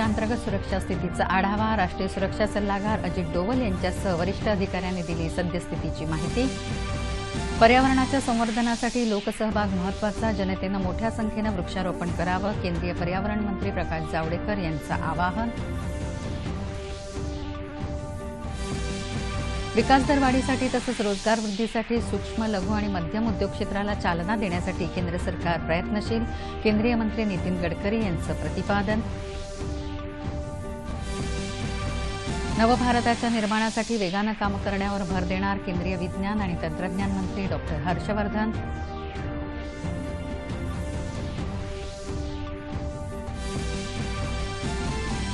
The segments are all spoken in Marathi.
अंतर्गत सुरक्षा स्थितीचा आढावा राष्ट्रीय सुरक्षा सल्लागार अजित डोवल यांच्यासह वरिष्ठ अधिकाऱ्यांनी दिली सद्यस्थितीची माहिती. पर्यावरणाच्या संवर्धनासाठी लोकसहभाग महत्त्वाचा जनतेनं मोठ्या संख्येनं वृक्षारोपण करावं केंद्रीय पर्यावरण मंत्री प्रकाश जावडेकर यांचं आवाहन. विकासदर वाढीसाठी तसंच रोजगार वृद्धीसाठी सूक्ष्म लघु आणि मध्यम उद्योग क्षेत्राला चालना देण्यासाठी केंद्र सरकार प्रयत्नशील केंद्रीय मंत्री नितीन गडकरी यांचं प्रतिपादन. नवभारताच्या निर्माणासाठी वेगानं काम करण्यावर भर देणार केंद्रीय विज्ञान आणि तंत्रज्ञान मंत्री डॉक्टर हर्षवर्धन.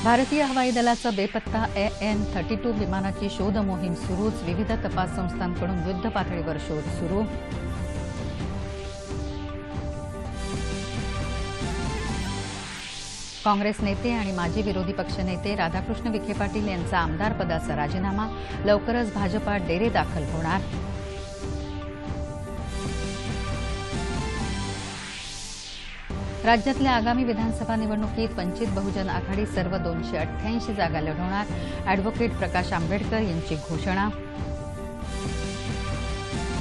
भारतीय हवाई दलाचं बेपत्ता ए एन थर्टी टू विमानाची शोध मोहीम सुरूच. विविध तपास संस्थांकडून युद्ध पातळीवर शोध सुरू. काँग्रेस नेते आणि माजी विरोधी पक्षनेते राधाकृष्ण विखे पाटील यांचा आमदारपदाचा राजीनामा लवकरच भाजपात डेरे दाखल होणार. राज्यातल्या आगामी विधानसभा निवडणुकीत वंचित बहुजन आघाडी सर्व दोनशे अठ्ठ्याऐंशी जागा लढवणार. अॅडव्होकेट प्रकाश आंबेडकर यांची घोषणा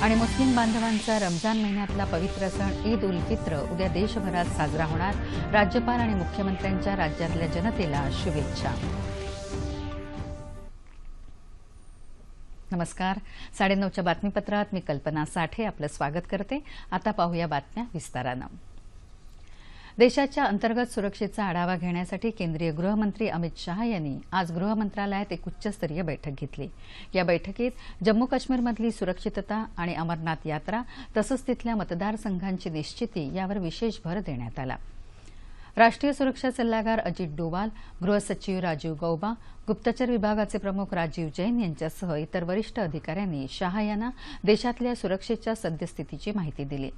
आणि मुस्लिम बांधवांचा रमजान महिन्यातला पवित्र सण ईद उल फित्र उद्या देशभरात साजरा होणार. राज्यपाल आणि मुख्यमंत्र्यांच्या राज्यातल्या जनतेला शुभेच्छा. नमस्कार. साडेनऊच्या बातमीपत्रात मी कल्पना साठे आपलं स्वागत करते. आता पाहूया बातम्या विस्तारानं. देशाच्या अंतर्गत सुरक्षेचा आढावा घेण्यासाठी केंद्रीय गृहमंत्री अमित शहा यांनी आज गृहमंत्रालयात एक उच्चस्तरीय बैठक घेतली. या बैठकीत जम्मू काश्मीरमधली सुरक्षितता आणि अमरनाथ यात्रा तसंच तिथल्या मतदारसंघांची निश्चिती यावर विशेष भर देण्यात आला. राष्ट्रीय सुरक्षा सल्लागार अजित डोवाल गृहसचिव राजीव गौबा गुप्तचर विभागाचे प्रमुख राजीव जैन यांच्यासह इतर वरिष्ठ अधिकाऱ्यांनी शहा यांना देशातल्या सुरक्षेच्या सद्यस्थितीची माहिती दिली.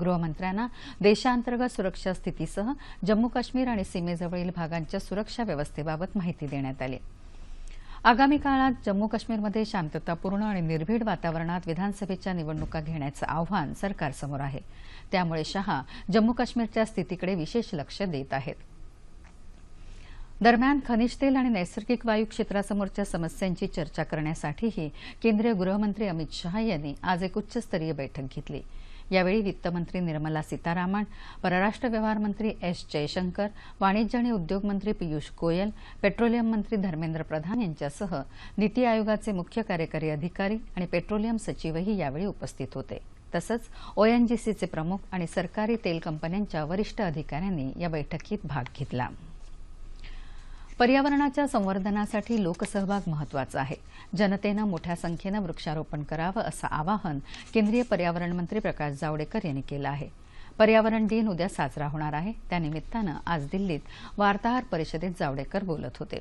गृहमंत्र्यांना देशांतर्गत सुरक्षा स्थितीसह जम्मू काश्मीर आणि सीमेजवळील भागांच्या सुरक्षा व्यवस्थेबाबत माहिती देण्यात आली. आगामी काळात जम्मू काश्मीरमध्ये शांततापूर्ण आणि निर्भीड वातावरणात विधानसभेच्या निवडणुका घेण्याचं आव्हान सरकारसमोर आहे. त्यामुळे शहा जम्मू काश्मीरच्या स्थितीकडे विशेष लक्ष देत आहेत. दरम्यान खनिज तेल आणि नैसर्गिक वायू क्षेत्रासमोरच्या समस्यांची चर्चा करण्यासाठीही केंद्रीय गृहमंत्री अमित शहा यांनी आज एक उच्चस्तरीय बैठक घेतली. यावेळी वित्तमंत्री निर्मला सीतारामन परराष्ट्र व्यवहार मंत्री एस जयशंकर वाणिज्य आणि उद्योग मंत्री पियुष गोयल पेट्रोलियम मंत्री धर्मेंद्र प्रधान यांच्यासह नीती आयोगाचे मुख्य कार्यकारी अधिकारी आणि पेट्रोलियम सचिवही यावेळी उपस्थित होते. तसंच ओएनजीसीचे प्रमुख आणि सरकारी तेल कंपन्यांच्या वरिष्ठ अधिकाऱ्यांनी या बैठकीत भाग घेतला. पर्यावरणाच्या संवर्धनासाठी लोकसहभाग महत्त्वाचा आहे. जनतेनं मोठ्या संख्येनं वृक्षारोपण करावं असं आवाहन केंद्रीय पर्यावरण मंत्री प्रकाश जावडेकर यांनी केलं आहे. पर्यावरण दिन उद्या साजरा होणार आहे. त्यानिमित्तानं आज दिल्लीत वार्ताहर परिषदेत जावडेकर बोलत होते.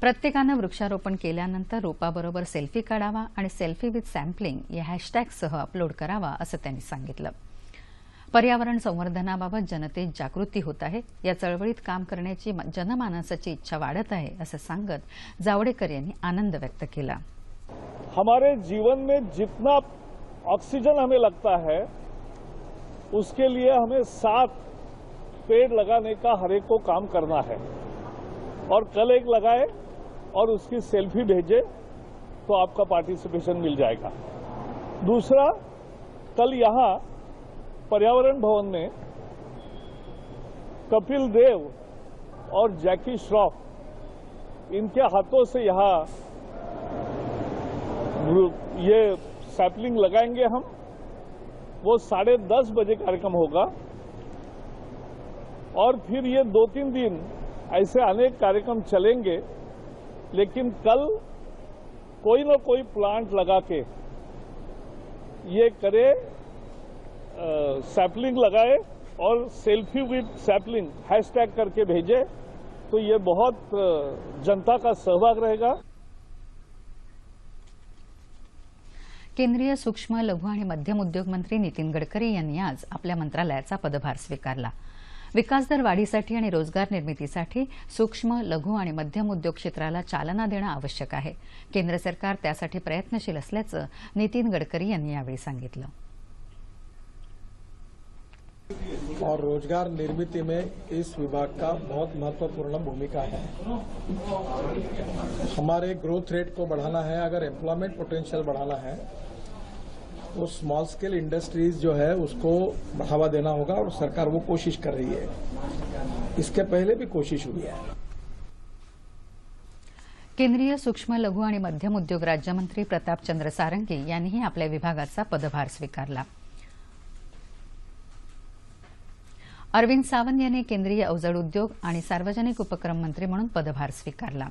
प्रत्येकानं वृक्षारोपण केल्यानंतर रोपाबरोबर सेल्फी काढावा आणि सेल्फी विथ सॅम्पलिंग या हॅशटॅगसह अपलोड करावा असं त्यांनी सांगितलं. पर्यावरण संवर्धनाबाबत जनतेत जागृती होत आहे. या चळवळीत काम करण्याची जनमानसाची इच्छा वाढत आहे, असं सांगत जावडेकर यांनी आनंद व्यक्त केला. हमारे जीवन में जितना ऑक्सीजन हमें लगता है, उसके लिए हमें सात पेड़ लगाने का हर एक को काम करना है। और कल एक लगाए और उसकी सेल्फी भेजे तो आपका पार्टिसिपेशन मिल जाएगा। दूसरा, कल यहाँ पर्यावरण भवन में कपिल देव और जैकी श्रॉफ, इनके हाथों से यहाँ ये सैपलिंग लगाएँगे हम। वो साढ़े दस बजे कार्यक्रम होगा। और फिर ये दो तीन दिन ऐसे अनेक कार्यक्रम चलेंगे, लेकिन कल कोई ना कोई प्लांट लगा के ये करे सैपलिंग लगाए और सेल्फी विद सैपलिंग हैशटैग करके भेजे तो ये बहुत जनता का सहभाग रहेगा। केंद्रीय सूक्ष्म लघु आणि मध्यम उद्योग मंत्री नितीन गडकरी यांनी आज आपल्या मंत्रालयाचा पदभार स्वीकारला. विकासदर वाढीसाठी आणि रोजगार निर्मितीसाठी सूक्ष्म लघु आणि मध्यम उद्योग क्षेत्राला चालना देणं आवश्यक आहे. केंद्र सरकार त्यासाठी प्रयत्नशील असल्याचं नितीन गडकरी यांनी यावेळी सांगितलं. और रोज़गार निर्मित में इस विभाग का बहुत महत्वपूर्ण भूमिका है। हमारे ग्रोथ रेट को बढ़ाना है, अगर एम्प्लॉयमेंट पोटेंशियल बढ़ाना है तो स्मॉल स्केल इंडस्ट्रीज़ जो है उसको बढ़ावा देना होगा और सरकार वो कोशिश कर रही है। इसके पहले भी कोशिश हुई है। केंद्रीय सूक्ष्म, लघु आणि मध्यम उद्योग राज्यमंत्री प्रतापचंद्र सारंगी यांनीही आपल्या विभागाचा पदभार स्वीकारला. अरविंद सावंत यांनी केंद्रीय अवजड उद्योग आणि सार्वजनिक उपक्रम मंत्री म्हणून पदभार स्वीकारला.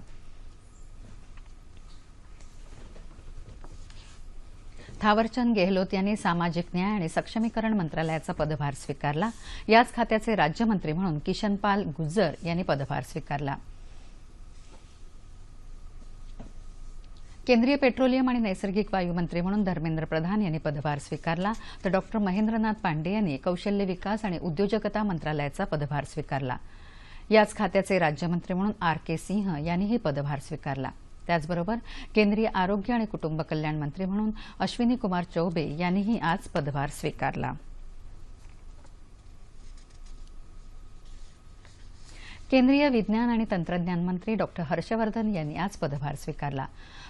थावरचंद गेहलोत यांनी सामाजिक न्याय आणि सक्षमीकरण मंत्रालयाचा पदभार स्वीकारला. याच खात्याचे राज्यमंत्री म्हणून किशनपाल गुज्जर यांनी पदभार स्वीकारला. केंद्रीय पेट्रोलियम आणि नैसर्गिक वायू मंत्री म्हणून धर्मेंद्र प्रधान यांनी पदभार स्वीकारला. तर डॉक्टर महेंद्रनाथ पांडे यांनी कौशल्य विकास आणि उद्योजकता मंत्रालयाचा पदभार स्वीकारला. याच खात्याचे राज्यमंत्री म्हणून आर के सिंह यांनीही पदभार स्वीकारला. त्याचबरोबर केंद्रीय आरोग्य आणि कुटुंब कल्याण मंत्री म्हणून अश्विनी कुमार चौबे यांनीही आज पदभार स्वीकारला. केंद्रीय विज्ञान आणि तंत्रज्ञान मंत्री डॉक्टर हर्षवर्धन यांनी आज पदभार स्वीकारला.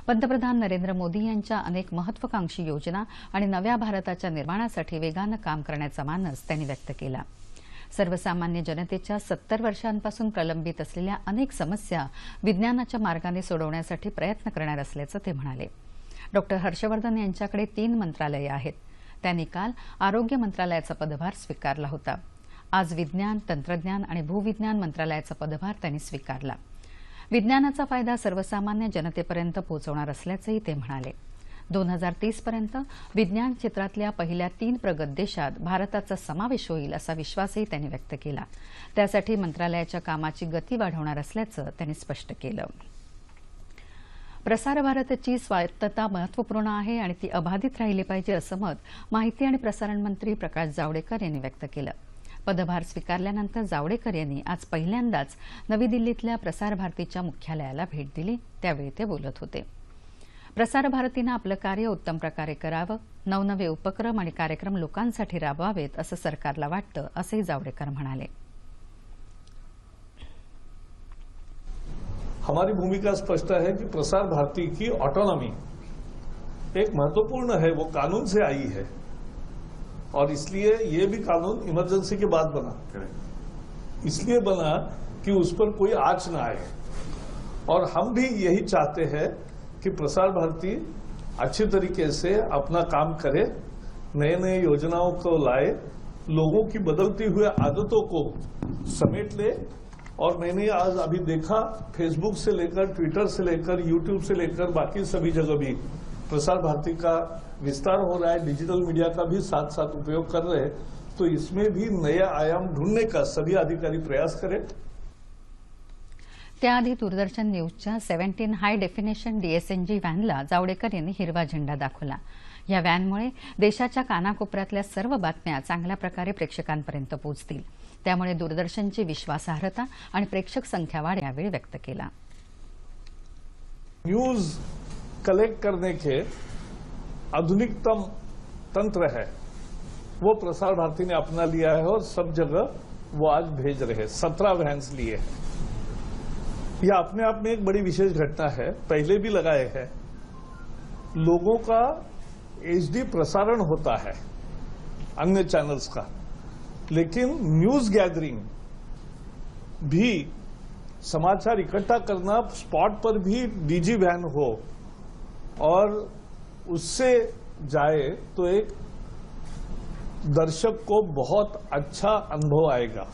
पंतप्रधान नरेंद्र मोदी यांच्या अनेक महत्वाकांक्षी योजना आणि नव्या भारताच्या निर्माणासाठी वेगानं काम करण्याचा मानस त्यांनी व्यक्त केला. सर्वसामान्य जनतेच्या सत्तर वर्षांपासून प्रलंबित असलेल्या अनेक समस्या विज्ञानाच्या मार्गाने सोडवण्यासाठी प्रयत्न करणार असल्याचं ते म्हणाले. डॉक्टर हर्षवर्धन यांच्याकडे तीन मंत्रालये आहेत. त्यांनी काल आरोग्य मंत्रालयाचा पदभार स्वीकारला होता. आज विज्ञान तंत्रज्ञान आणि भूविज्ञान मंत्रालयाचा पदभार त्यांनी स्वीकारला. विज्ञानाचा फायदा सर्वसामान्य जनतेपर्यंत पोहोचवणार असल्याचंही ते म्हणाले. दोन हजार तीसपर्यंत विज्ञान क्षेत्रातल्या पहिल्या तीन प्रगत देशात भारताचा समावेश होईल असा विश्वासही त्यांनी व्यक्त केला. त्यासाठी मंत्रालयाच्या कामाची गती वाढवणार असल्याचं त्यांनी स्पष्ट केलं. प्रसार भारताची स्वायत्तता महत्त्वपूर्ण आहे आणि ती अबाधित राहिली पाहिजे असं मत माहिती आणि प्रसारण मंत्री प्रकाश जावडेकर यांनी व्यक्त केलं. पदभार स्वीकारल्यानंतर जावडेकर यांनी आज पहिल्यांदाच नवी दिल्लीतल्या प्रसार भारतीच्या मुख्यालयाला भेट दिली. त्यावेळी ते बोलत होते. प्रसार भारतीनं आपलं कार्य उत्तम प्रकारे करावं नवनवे उपक्रम आणि कार्यक्रम लोकांसाठी राबवावेत असं सरकारला वाटतं असंही जावडेकर म्हणाले. हमारी भूमिका स्पष्ट है कि प्रसार भारती की ऑटोनॉमी एक महत्त्वपूर्ण है वो कानून से आई है। और इसलिए ये भी कानून इमरजेंसी के बाद बना। इसलिए बना कि उस पर कोई आँच ना आए। और हम भी यही चाहते हैं कि प्रसार भारती अच्छे तरीके से अपना काम करे नए नए योजनाओं को लाए लोगों की बदलती हुई आदतों को समेट ले और मैंने आज अभी देखा फेसबुक से लेकर ट्विटर से लेकर यूट्यूब से लेकर बाकी सभी जगह भी प्रसार भारती का विस्तार हो रहा है डिजिटल मीडिया का भी साथ साथ उपयोग कर रहे हैं तो इसमें भी नया आयाम ढूंढने का सभी अधिकारी प्रयास करें। त्याआधी दूरदर्शन न्यूजच्या सेव्हन्टीन हाय डेफिनेशन डीएसएनजी व्हॅनला जावडेकर यांनी हिरवा झेंडा दाखवला. या व्हॅनमुळे देशाच्या कानाकोपऱ्यातल्या सर्व बातम्या चांगल्या प्रकारे प्रेक्षकांपर्यंत पोहोचतील. त्यामुळे दूरदर्शनची विश्वासार्हता आणि प्रेक्षक संख्या वाढ यावेळी व्यक्त केला. न्यूज कलेक्ट करने के आधुनिकतम तंत्र है। वो प्रसार भारती ने अपना लिया है और सब जगह वो आज भेज रहे हैं। सत्रह वैन्स लिए हैं। यह अपने आप में एक बड़ी विशेष घटना है। पहले भी लगाए हैं। लोगों का एचडी प्रसारण होता है अन्य चैनल्स का। लेकिन न्यूज़ गैदरिंग भी समाचार इकट्ठा करना स्पॉट पर भी डीजी वैन हो और उससे जाए तो एक दर्शक को बहुत अच्छा अनुभव आएगा।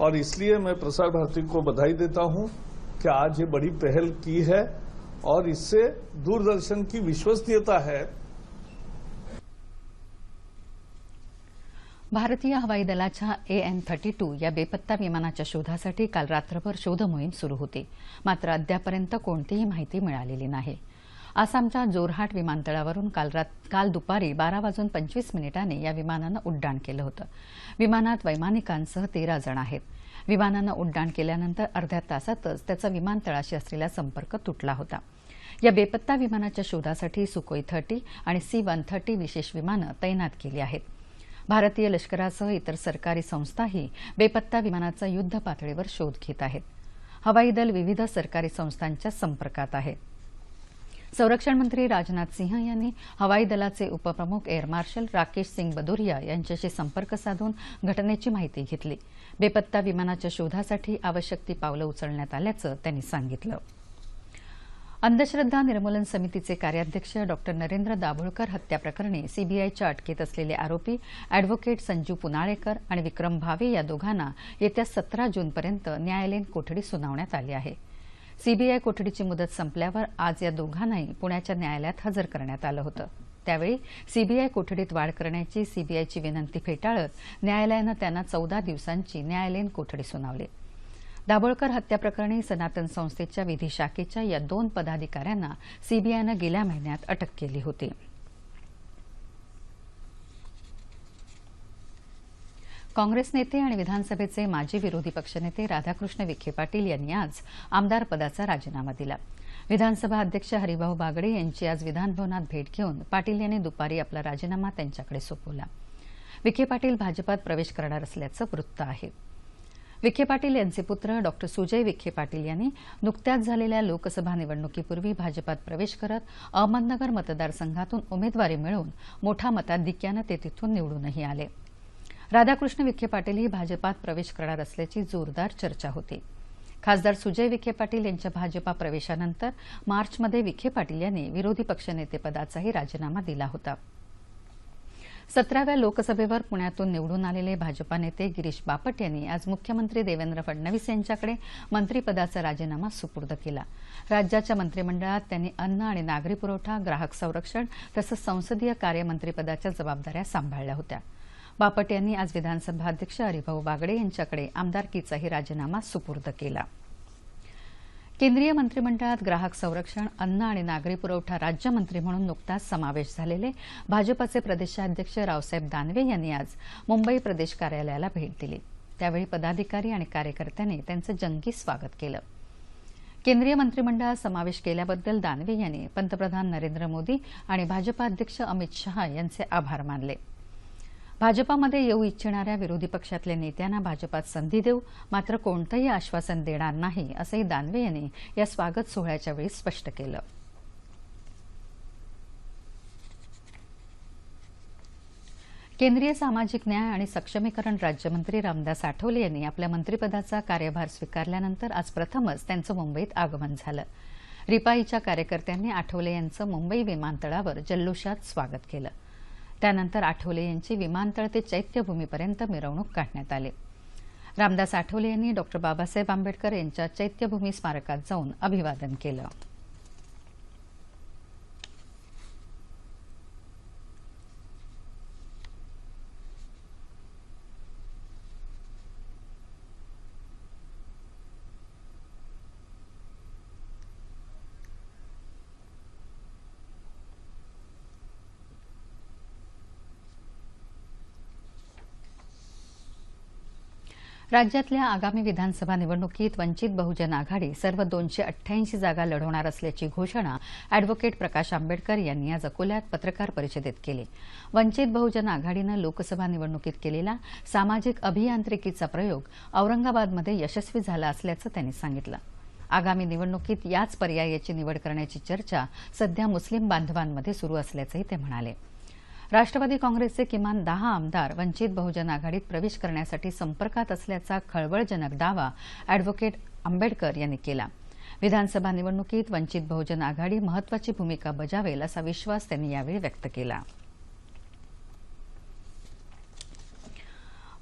और इसलिए मैं प्रसार भारती को बधाई देता हूँ कि आज ये बड़ी पहल की है और इससे दूरदर्शन की विश्वसनीयता है। भारतीय हवाई दलाच्या एन थर्टी टू या बेपत्ता विमानाच्या शोधासाठी काल रात्रभर सुरू होती. मात्र अद्यापर्यंत कोणतीही माहिती मिळालेली नाही. आसामच्या जोरहाट विमानतळावरून काल रात काल दुपारी बारा वाजून पंचवीस मिनिटांनी या विमानानं उड्डाण केलं होतं. विमानात वैमानिकांसह तेरा जण आहेत. विमानानं उड्डाण केल्यानंतर अर्ध्या तासातच त्याचा विमानतळाशी असलेला संपर्क तुटला होता. या बेपत्ता विमानाच्या शोधासाठी सुकोई थर्टी आणि सी वन थर्टी विशेष विमानं तैनात केली आहेत. भारतीय लष्करासह इतर सरकारी संस्थाही बेपत्ता विमानाचा युद्ध पातळीवर शोध घेत आहेत. हवाई दल विविध सरकारी संस्थांच्या संपर्कात आहे संरक्षण मंत्री राजनाथ सिंह यांनी हवाई दलाचे उपप्रमुख एअर मार्शल राकेश सिंग बदुरिया यांच्याशी संपर्क साधून घटनेची माहिती घेतली. बेपत्ता विमानाच्या शोधासाठी आवश्यक ती पावलं उचलण्यात आल्याचं त्यांनी सांगितलं. अंधश्रद्धा निर्मूलन समितीचे कार्याध्यक्ष डॉक्टर नरेंद्र दाभोळकर हत्याप्रकरणी सीबीआयच्या अटकेत असलेले आरोपी अॅडव्होकेट संजू पुनाळेकर आणि विक्रम भावे या दोघांना येत्या सतरा जूनपर्यंत न्यायालयीन कोठडी सुनावण्यात आली आहे. सीबीआय कोठडीची मुदत संपल्यावर आज या दोघांनाही पुण्याच्या न्यायालयात हजर करण्यात आलं होतं. त्यावेळी सीबीआय कोठडीत वाढ करण्याची सीबीआयची विनंती फेटाळत न्यायालयानं त्यांना चौदा दिवसांची न्यायालयीन कोठडी सुनावली. दाभोळकर हत्याप्रकरणी सनातन संस्थेच्या विधी शाखेच्या या दोन पदाधिकाऱ्यांना सीबीआयनं गेल्या महिन्यात अटक केली होती. काँग्रेस नेते आणि विधानसभेचे माजी विरोधी पक्षनेते राधाकृष्ण विखे पाटील यांनी आज आमदार पदाचा राजीनामा दिला. विधानसभा अध्यक्ष हरिभाऊ बागडे यांची आज विधानभवनात भेट घेऊन पाटील यांनी दुपारी आपला राजीनामा त्यांच्याकडे सोपवला. विखे पाटील भाजपात प्रवेश करणार असल्याचं वृत्त आहे. विखे पाटील यांचे पुत्र डॉक्टर सुजय विखे पाटील यांनी नुकत्याच झालेल्या लोकसभा निवडणुकीपूर्वी भाजपात प्रवेश करत अहमदनगर मतदारसंघातून उमेदवारी मिळवून मोठा मताधिक्यानं ते तिथून निवडूनही आले. राधाकृष्ण विखे पाटील ही भाजपात प्रवेश करणार असल्याची जोरदार चर्चा होती. खासदार सुजय विखे पाटील यांच्या भाजपा प्रवेशानंतर मार्चमध्ये विखे पाटील यांनी विरोधी पक्षनेतेपदाचाही राजीनामा दिला होता. सतराव्या लोकसभेवर पुण्यातून निवडून आलेले भाजपा नेते गिरीश बापट यांनी आज मुख्यमंत्री देवेंद्र फडणवीस यांच्याकडे मंत्रिपदाचा राजीनामा सुपूर्द केला. राज्याच्या मंत्रिमंडळात त्यांनी अन्न आणि नागरी पुरवठा ग्राहक संरक्षण तसंच संसदीय कार्यमंत्रीपदाच्या जबाबदाऱ्या सांभाळल्या होत्या. बापट यांनी आज विधानसभा अध्यक्ष हरिभाऊ बागडे यांच्याकडे आमदारकीचाही राजीनामा सुपूर्द केला. केंद्रीय मंत्रिमंडळात ग्राहक संरक्षण अन्न आणि नागरी पुरवठा राज्यमंत्री म्हणून नुकताच समावेश झालेले भाजपचे प्रदेशाध्यक्ष रावसाहेब दानवे यांनी आज मुंबई प्रदेश कार्यालयाला भेट दिली. त्यावेळी पदाधिकारी आणि कार्यकर्त्यांनी त्यांचं जंगी स्वागत केलं. केंद्रीय मंत्रिमंडळात समावेश केल्याबद्दल दानवे यांनी पंतप्रधान नरेंद्र मोदी आणि भाजपा अध्यक्ष अमित शहा यांचे आभार मानले. भाजपामध्ये येऊ इच्छिणाऱ्या विरोधी पक्षातल्या नेत्यांना भाजपात संधी देऊ मात्र कोणतंही आश्वासन देणार नाही असंही दानवे यांनी या स्वागत सोहळ्याच्या वेळी स्पष्ट केलं. केंद्रीय सामाजिक न्याय आणि सक्षमीकरण राज्यमंत्री रामदास आठवले यांनी आपल्या मंत्रिपदाचा कार्यभार स्वीकारल्यानंतर आज प्रथमच त्यांचं मुंबईत आगमन झालं. रिपाईच्या कार्यकर्त्यांनी आठवले यांचं मुंबई विमानतळावर जल्लोषात स्वागत केलं. त्यानंतर आठवले यांची विमानतळ ते चैत्यभूमीपर्यंत मिरवणूक काढण्यात आली. रामदास आठवले यांनी डॉक्टर बाबासाहेब आंबेडकर यांच्या चैत्यभूमी स्मारकात जाऊन अभिवादन केलं. राज्यातल्या आगामी विधानसभा निवडणुकीत वंचित बहुजन आघाडी सर्व दोनशे अठ्ठ्याऐंशी जागा लढवणार असल्याची घोषणा अॅडव्होकेट प्रकाश आंबेडकर यांनी आज अकोल्यात पत्रकार परिषदेत केली. वंचित बहुजन आघाडीनं लोकसभा निवडणुकीत केलेला सामाजिक अभियांत्रिकीचा प्रयोग औरंगाबादमध्ये यशस्वी झाला असल्याचं त्यांनी सांगितलं. आगामी निवडणुकीत याच पर्यायाची निवड करण्याची चर्चा सध्या मुस्लिम बांधवांमध्ये सुरू असल्याचंही ते म्हणाले. राष्ट्रवादी काँग्रेसचे किमान दहा आमदार वंचित बहुजन आघाडीत प्रवेश करण्यासाठी संपर्कात असल्याचा खळबळजनक दावा अॅडव्होकेट आंबेडकर यांनी केला. विधानसभा निवडणुकीत वंचित बहुजन आघाडी महत्वाची भूमिका बजावेल असा विश्वास त्यांनी यावेळी व्यक्त केला.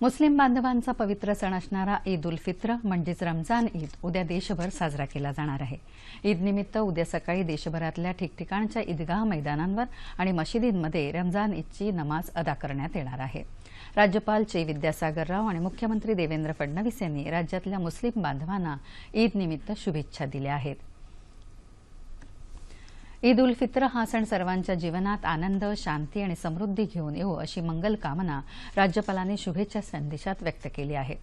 मुस्लिम बांधवांचा पवित्र सण असणारा ईद उल फित्र म्हणजेच रमजान ईद उद्या देशभर साजरा केला जाणार आहे. ईदनिमित्त उद्या सकाळी देशभरातल्या ठिकठिकाणच्या ईदगाह मैदानांवर आणि मशिदींमध्ये रमजान ईदची नमाज अदा करण्यात येणार आहे. राज्यपाल चे विद्यासागर राव आणि मुख्यमंत्री देवेंद्र फडणवीस यांनी राज्यातल्या मुस्लिम बांधवांना ईदनिमित्त शुभेच्छा दिल्या आहेत. ईद उल फित्र हा सण सर्वांच्या जीवनात आनंद शांती आणि समृद्धी घेऊन येऊ अशी मंगल कामना राज्यपालांनी शुभेच्छा संदेशात व्यक्त केली आहे.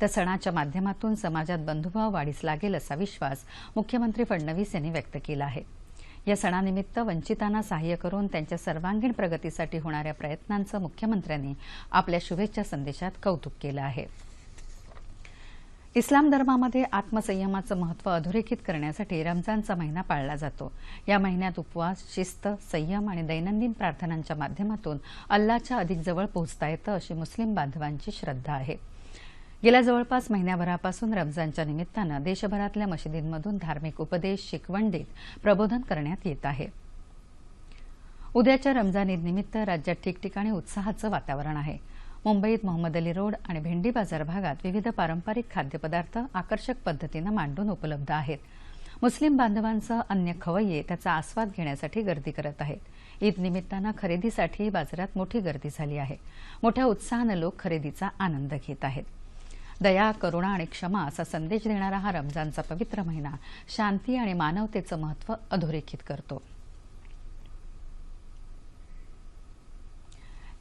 तर सणाच्या माध्यमातून समाजात बंधुभाव वाढीस लागेल असा विश्वास मुख्यमंत्री फडणवीस यांनी व्यक्त केला आहे. या सणानिमित्त वंचितांना सहाय्य करून त्यांच्या सर्वांगीण प्रगतीसाठी होणाऱ्या प्रयत्नांचं मुख्यमंत्र्यांनी आपल्या शुभेच्छा संदेशात कौतुक केलं आहे. इस्लाम धर्मामध्ये आत्मसंयमाचं महत्त्व अधोरेखित करण्यासाठी रमजानचा महिना पाळला जातो. या महिन्यात उपवास शिस्त संयम आणि दैनंदिन प्रार्थनांच्या माध्यमातून अल्लाच्या अधिक जवळ पोहोचता येतं अशी मुस्लिम बांधवांची श्रद्धा आहे. गेल्या जवळपास महिन्याभरापासून रमजानच्या निमित्तानं देशभरातल्या मशिदींमधून धार्मिक उपदेश शिकवण देत प्रबोधन करण्यात येत आहे. उद्याच्या रमजान ईदनिमित्त राज्यात ठिकठिकाणी उत्साहाचं वातावरण आहे. मुंबईत मोहम्मद अली रोड आणि भेंडी बाजार भागात विविध पारंपरिक खाद्यपदार्थ आकर्षक पद्धतीनं मांडून उपलब्ध आहेत. मुस्लिम बांधवांसह अन्य खवय्ये त्याचा आस्वाद घेण्यासाठी गर्दी करत आहेत. ईद निमित्तानं खरेदीसाठी बाजारात मोठी गर्दी झाली आहे. मोठ्या उत्साहानं लोक खरेदीचा आनंद घेत आहेत. दया करुणा आणि क्षमा असा संदेश देणारा हा रमजानचा पवित्र महिना शांती आणि मानवतेचं महत्त्व अधोरेखित करतो.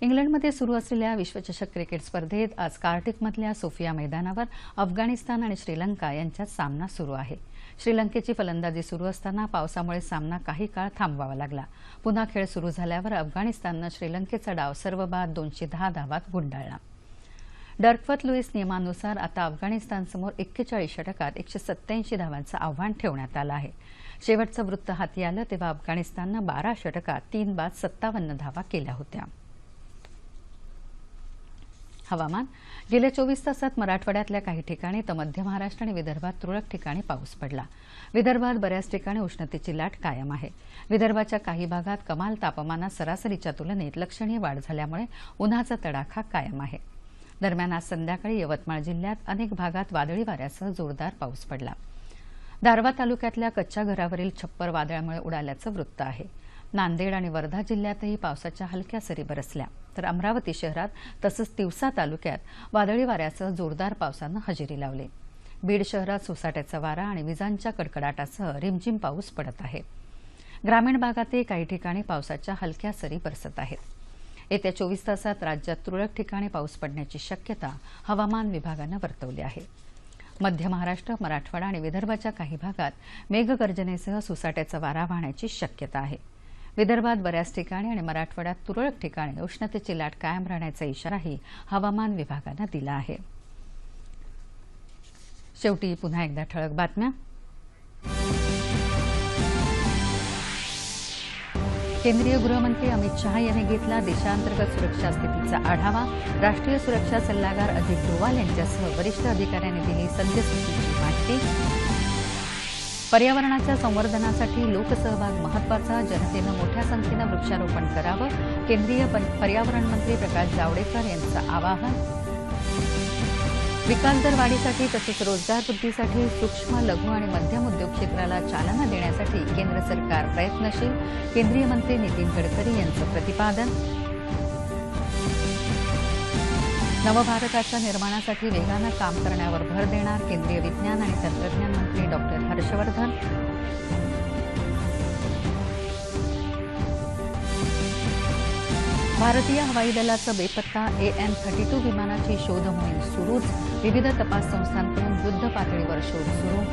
इंग्लंडमध्ये सुरू असलेल्या विश्वचषक क्रिकेट स्पर्धेत आज कार्टिकमधल्या सोफिया मैदानावर अफगाणिस्तान आणि श्रीलंका यांच्यात सामना सुरू आहे. श्रीलंकेची फलंदाजी सुरू असताना पावसामुळे सामना काही काळ थांबवावा लागला. पुन्हा खेळ सुरू झाल्यावर अफगाणिस्ताननं श्रीलंकेचा डाव सर्व बाद दोनशे दहा धावात गुंडाळला. डर्कवत लुईस नियमानुसार आता अफगाणिस्तानसमोर एक्केचाळीस षटकात एकशे सत्याऐंशी धावांचं आव्हान ठेवण्यात आलं आहे. शेवटचं वृत्त हाती आलं तेव्हा अफगाणिस्ताननं बारा षटकात तीन बाद सत्तावन्न धावा केल्या होत्या. हवामान. गेल्या चोवीस तासात मराठवाड्यातल्या काही ठिकाणी तर मध्य महाराष्ट्र आणि विदर्भात तुरळक ठिकाणी पाऊस पडला. विदर्भात बऱ्याच ठिकाणी उष्णतेची लाट कायम आहे. विदर्भाच्या काही भागात कमाल तापमानात सरासरीच्या तुलनेत लक्षणीय वाढ झाल्यामुळे उन्हाचा तडाखा कायम आहे. दरम्यान आज संध्याकाळी यवतमाळ जिल्ह्यात अनेक भागात वादळी वाऱ्यासह जोरदार पाऊस पडला. दारवा तालुक्यातल्या कच्च्या घरावरील छप्पर वादळामुळे उडाल्याचं वृत्त आहे. नांदेड आणि वर्धा जिल्ह्यातही पावसाच्या हलक्या सरी बरसल्या. तर अमरावती शहरात तसंच तिवसा तालुक्यात वादळी वाऱ्यासह जोरदार पावसानं हजेरी लावली. बीड शहरात सोसाट्याचा वारा आणि विजांच्या कडकडाटासह रिमझिम पाऊस पडत आहे. ग्रामीण भागातही काही ठिकाणी पावसाच्या हलक्या सरी बरसत आहेत. येत्या चोवीस तासात राज्यात तुरळक ठिकाणी पाऊस पडण्याची शक्यता हवामान विभागानं वर्तवली आहे. मध्य महाराष्ट्र मराठवाडा आणि विदर्भाच्या काही भागात मेघगर्जनेसह सुसाट्याचा वारा वाहण्याची शक्यता आहे. विदर्भात बऱ्याच ठिकाणी आणि मराठवाड्यात तुरळक ठिकाणी उष्णतेची लाट कायम राहण्याचा इशाराही हवामान विभागानं दिला आहे. शेवटी पुन्हा एकदा ठळक बातम्या. केंद्रीय गृहमंत्री अमित शहा यांनी घेतला देशांतर्गत सुरक्षा स्थितीचा आढावा. राष्ट्रीय सुरक्षा सल्लागार अजित डोवाल यांच्यासह वरिष्ठ अधिकाऱ्यांनी दिली सद्यस्थितीची माहिती. पर्यावरणाच्या संवर्धनासाठी लोकसहभाग महत्त्वाचा जनतेनं मोठ्या संख्येनं वृक्षारोपण करावं केंद्रीय पर्यावरण मंत्री प्रकाश जावडेकर यांचं आवाहन. विकासदर वाढीसाठी तसंच रोजगार वृद्धीसाठी सूक्ष्म लघु आणि मध्यम उद्योग क्षेत्राला चालना देण्यासाठी केंद्र सरकार प्रयत्नशील केंद्रीय मंत्री नितीन गडकरी यांचं प्रतिपादन. नवभारताच्या निर्माणासाठी वेगानं काम करण्यावर भर देणार केंद्रीय विज्ञान आणि तंत्रज्ञान मंत्री डॉक्टर हर्षवर्धन. भारतीय हवाई दलाचं बेपत्ता ए एन थर्टी टू विमानाची शोध मोहीम सुरूच. विविध तपास संस्थांकडून युद्ध पातळीवर शोध सुरू.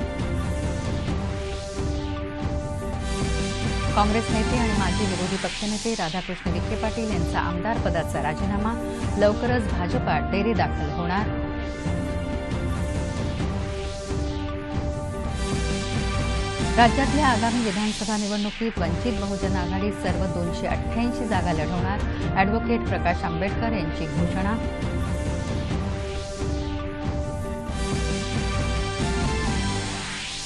काँग्रेस नेते आणि माजी विरोधी पक्षनेते राधाकृष्ण विखे पाटील यांचा आमदार पदाचा राजीनामा. लवकरच भाजपा डेरी दाखल होणार. राज्यातल्या आगामी विधानसभा निवडणुकीत वंचित बहुजन आघाडी सर्व दोनशे अठ्ठ्याऐंशी जागा लढवणार. अॅडव्होकेट प्रकाश आंबेडकर यांची घोषणा.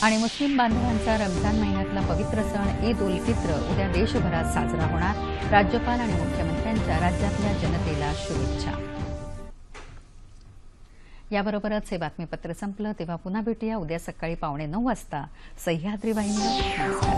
आणि मुस्लिम बांधवांचा रमजान महिन्यातला पवित्र सण ईद उल फित्र उद्या देशभरात साजरा होणार. राज्यपाल आणि मुख्यमंत्री मुख्यमंत्र्यांच्या राज्यातल्या जनतेला शुभेच्छा. याबरोबरच हे बातमीपत्र संपलं. तेव्हा पुन्हा भेटूया. उद्या सकाळी पावणे नऊ वाजता. सह्याद्री वाहिनीवर.